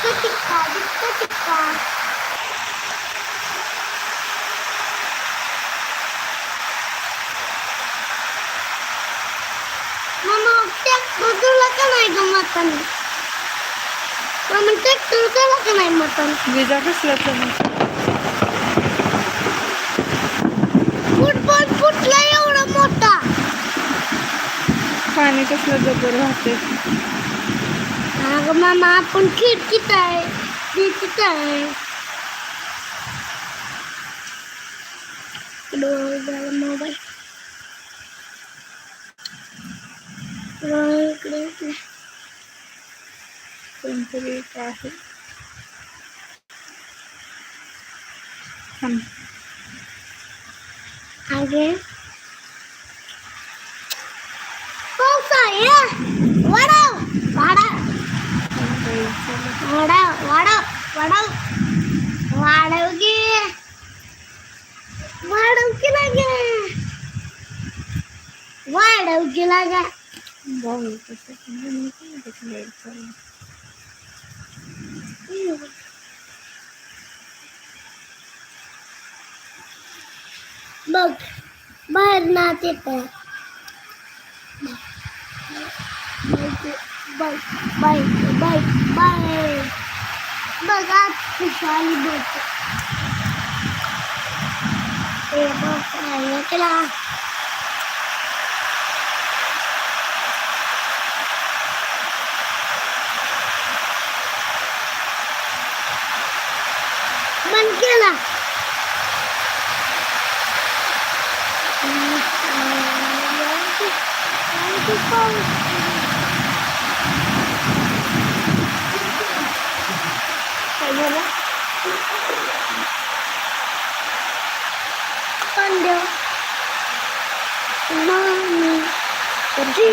Disco टिक्का disco टिक्का मामा का नाही ग मटन मामा ट्रॅक्टर का नाही? मटन विजा कसल्याचं फुटबॉल फुटला एवढा मोठा पाणी कसलं जबर वाहते ก็มามาคนคิดคิดใจดีคิดใจกระโดดจะมาไปกระโดดกระดเป็นไปได้ทำอาเกะต้องใส่อะว่า वाढव वाढव वाढव वाढव गे वाढव की लागे वाढव की लागे जाऊ कसं मी काय बघ बाहेर नाच येत बाय बाय बाय बाय बघा खुशाली बोलतो ते बघ केला बंद केला काय जी.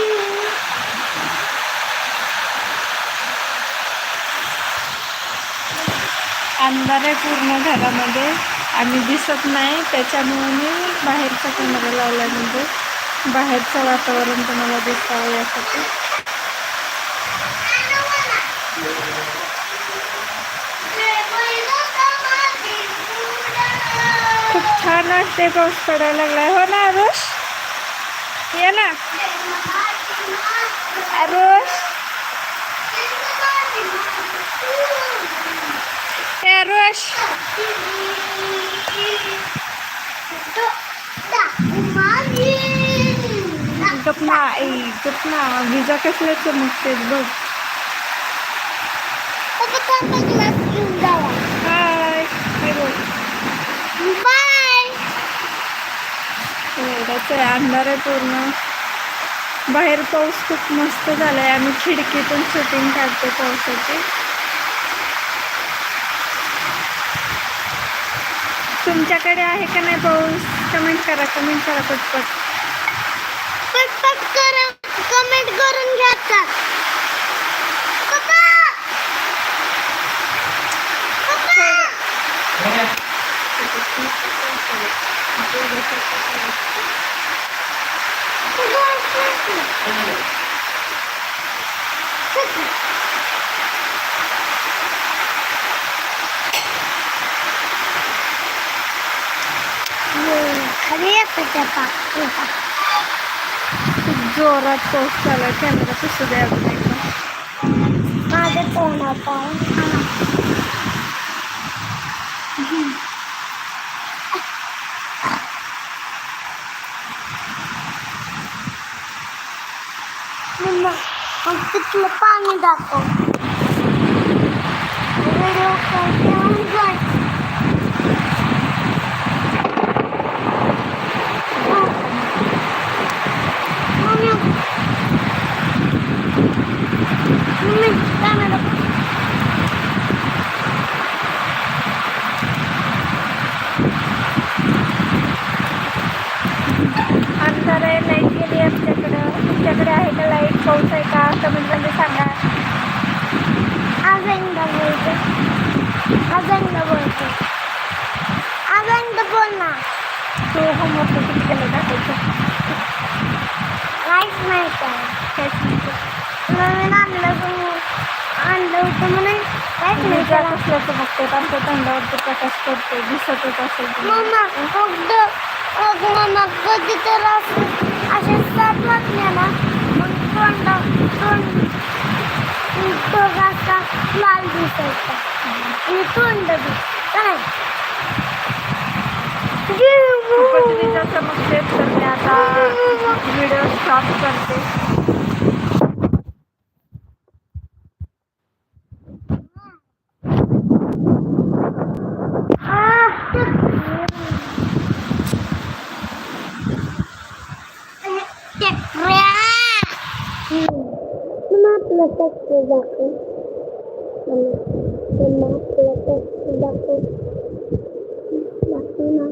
अंधार आहे पूर्ण घरामध्ये आणि दिसत नाही त्याच्यामुळे मी बाहेरचा कॅमेरा लावला म्हणजे बाहेरचं वातावरण तुम्हाला दिसावं यासाठी. खूप छान वाटते पाऊस पडायला लागलाय. हो ना आरुष? ये ना. आरुष ए आरुष गप ना ए गप ना विजा कसल्या चमकते बघ हाय हे बघ बाय एवढंच आहे अंधार आहे पूर्ण बाहेर पाऊस खूप मस्त झालाय. आम्ही खिडकीतून शूटिंग काढतो पावसाची. तुमच्याकडे आहे का नाही पाऊस? कमेंट करा कमेंट करा पटपट. पटपट करा. कमेंट करून घ्या खाली येतं त्या पाक खूप जोरात पाऊस चालू आहे कॅमेरा कसं द्या मग तिथलं पाणी दाखव. व्हिडिओ कॉल जायचं लाइट गेली आमच्याकडं. तुमच्याकडे आहे का लाइट पाऊस आहे का? कमेंटमध्ये सांगा. आज एकदा बोलते. आज एकदा बोलते. आज एकदा बोल ना. तो होमवर्क किती केलं काहीच नाही. काय काहीच नाही. नवीन आणलं आणलं होतं म्हणून कसल्या चमकतात आमच्या तोंडावरती प्रकाश पडतो दिसतच असेल. मम्मा मग द- मग मम्मा कधी तर असं असे साप वाटले ना. तोंड तोंड. असा लाल दिसायचा आणि तोंड विजा चमकते तर मी आता. व्हिडिओ स्टॉप करते. Mama protected ako. Mama, mama protected ako. Bakit na?